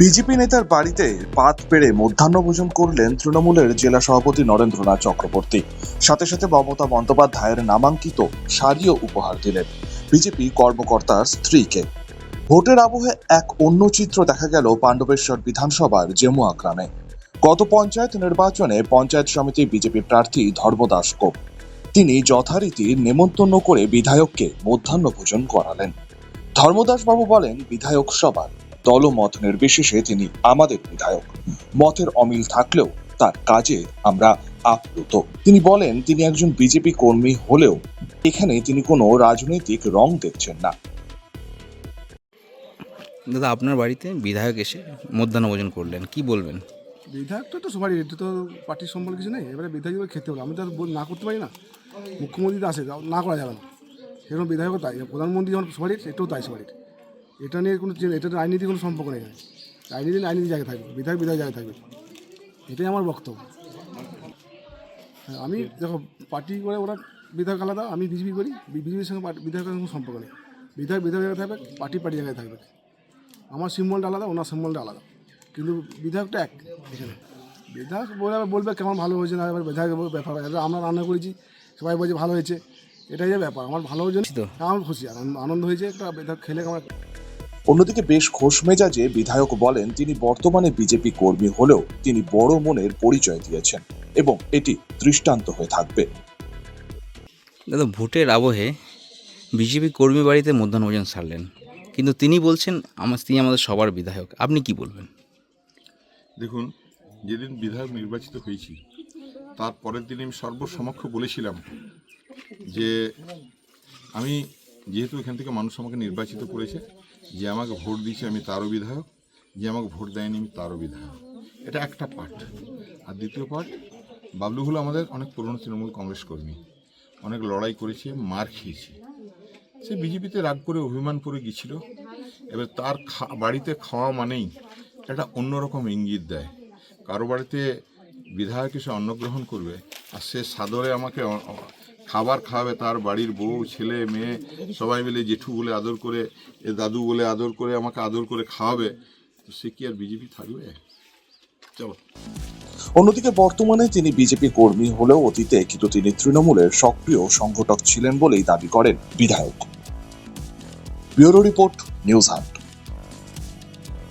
BJP নেতার বাড়িতে পাত পেড়ে মধ্যাহ্নভোজন করলেন তৃণমূলের জেলা সভাপতি নরেন্দ্রনাথ চক্রবর্তী। সাথে সাথে মমতা বন্দ্যোপাধ্যায়ের নামাঙ্কিত শাড়িও উপহার দিলেন বিজেপি কর্মকর্তার স্ত্রীকে। ভোটের আবহে এক অন্য চিত্র দেখা গেল পাণ্ডবেশ্বর বিধানসভার জেমুয়া গ্রামে। গত পঞ্চায়েত নির্বাচনে পঞ্চায়েত সমিতির বিজেপি প্রার্থী ধর্মদাস কোপ। তিনি যথারীতি নেমন্তন্ন করে বিধায়ককে মধ্যাহ্নভোজন করালেন। ধর্মদাসবাবু বলেন, বিধায়ক সবার। দলমত নির্বিশেষে তিনি আমাদের বিধায়ক। মতের অমিল থাকলেও তার কাজে আমরা আপ্লুত। তিনি বলেন তিনি একজন বিজেপি কর্মী হলেও এখানে তিনি কোনো রাজনৈতিক রং দেখছেন না। দাদা আপনার বাড়িতে বিধায়ক এসে মধ্যাহ্ন ভোজন করলেন কি বলবেন? বিধায়কটা তো সবারই এটা তো পার্টির সম্বল কিছু নেই। এবারে বিধায়ক খেতে হবে আমি তো আর না করতে পারি না। মুখ্যমন্ত্রী তো আসে না করা যাবে না। সেরকম বিধায়কও তাই প্রধানমন্ত্রী যেমন সবারই এটাও তাই সবারই। এটা নিয়ে কোনো এটা রাজনীতি কোনো সম্পর্ক নেই। রাজনীতি রাজনীতি জায়গায় থাকবে। বিধায়ক বিধায়ক জায়গায় থাকবে। এটাই আমার বক্তব্য। হ্যাঁ, আমি দেখো পার্টি করে ওরা বিধায়ক আলাদা আমি বিজেপি করি। বিজেপির সঙ্গে বিধায়কের কোনো সম্পর্ক নেই। বিধায়ক বিধায়ক জায়গায় থাকবে পার্টি পার্টি জায়গায় থাকবে। আমার সিম্বলটা আলাদা ওনার সিম্বলটা আলাদা। কিন্তু বিধায়কটা এক এখানে। বিধায়ক বলে বলবে কেমন ভালো হয়েছে না এবার বিধায়কের ব্যাপার আমরা রান্না করেছি সবাই বলছে ভালো হয়েছে। এটাই যে ব্যাপার। আমার ভালো হয়েছে তো। আমার খুশি। আনন্দ হয়েছে একটা বিধায়ক খেলে আমার অন্যদিকে বেশ খোশ মেজাজে বিধায়ক বলেন তিনি বর্তমানে বিজেপি কর্মী হলেও তিনি বড় মনের পরিচয় দিয়েছেন এবং এটি দৃষ্টান্ত হয়ে থাকবে। দাদা ভোটের আবহে বিজেপি কর্মী বাড়িতে মধ্যাহ্নভোজন সারলেন কিন্তু তিনি বলছেন আমার তিনি আমাদের সবার বিধায়ক। আপনি কি বলবেন? দেখুন যেদিন বিধায়ক নির্বাচিত হয়েছি তার পরের দিন আমি সর্বসমক্ষ বলেছিলাম যে আমি যেহেতু এখান থেকে মানুষ আমাকে নির্বাচিত করেছে, যে আমাকে ভোট দিয়েছে আমি তারও বিধায়ক, যে আমাকে ভোট দেয়নি আমি তারও বিধায়ক। এটা একটা পার্ট আর দ্বিতীয় পার্ট বাবলু হলো আমাদের অনেক পুরনো তৃণমূল কংগ্রেস কর্মী। অনেক লড়াই করেছে, মার খেয়েছে। সে বিজেপিতে রাগ করে অভিমান করে গিয়েছিল। এবার তার বাড়িতে খাওয়া মানেই একটা অন্যরকম ইঙ্গিত দেয়। কারও বাড়িতে বিধায়ক এসে অন্নগ্রহণ করবে, আর সে সাদরে আমাকে খাবার খাওয়াবে তার বাড়ির বউ, ছেলে, মেয়ে, সবাই মিলে জেঠু বলে আদর করে, এ দাদু বলে আদর করে, আমাকে আদর করে খাওয়াবে। তো সে কি আর বিজেপি থাকবে? চলো। অন্যদিকে বর্তমানে তিনি বিজেপি কর্মী হলেও অতীতে কিন্তু তিনি তৃণমূলের সক্রিয় সংগঠক ছিলেন বলেই দাবি করেন বিধায়ক। Bureau report, news hub.